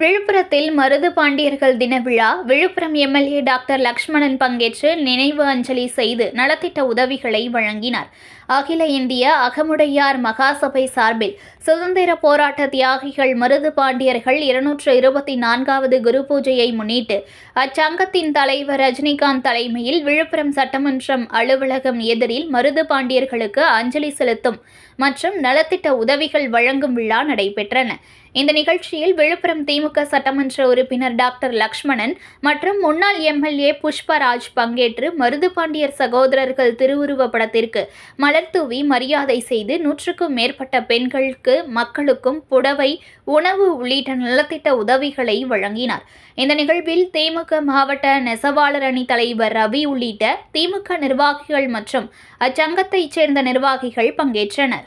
விழுப்புரத்தில் மருது பாண்டியர்கள் தின விழா விழுப்புரம் எம்எல்ஏ டாக்டர் லக்ஷ்மணன் பங்கேற்று நினைவு அஞ்சலி செய்து நலத்திட்ட உதவிகளை வழங்கினார். அகில இந்திய அகமுடையார் மகாசபை சார்பில் சுதந்திர போராட்ட தியாகிகள் மருது பாண்டியர்கள் இருநூற்று இருபத்தி நான்காவது குரு பூஜையை முன்னிட்டு அச்சங்கத்தின் தலைவர் ரஜினிகாந்த் தலைமையில் விழுப்புரம் சட்டமன்றம் அலுவலகம் எதிரில் மருது பாண்டியர்களுக்கு அஞ்சலி செலுத்தும் மற்றும் நலத்திட்ட உதவிகள் வழங்கும் விழா நடைபெற்றன. இந்த நிகழ்ச்சியில் விழுப்புரம் திமுக சட்டமன்ற உறுப்பினர் டாக்டர் லக்ஷ்மணன் மற்றும் முன்னாள் எம்எல்ஏ புஷ்பராஜ் பங்கேற்று மருதுபாண்டியர் சகோதரர்கள் திருவுருவ படத்திற்கு மலர் தூவி மரியாதை செய்து நூற்றுக்கும் மேற்பட்ட பெண்களுக்கு மக்களுக்கும் புடவை உணவு உள்ளிட்ட நலத்திட்ட உதவிகளை வழங்கினார். இந்த நிகழ்வில் திமுக மாவட்ட நெசவாளர் அணி தலைவர் ரவி உள்ளிட்ட திமுக நிர்வாகிகள் மற்றும் அச்சங்கத்தைச் சேர்ந்த நிர்வாகிகள் பங்கேற்றனர்.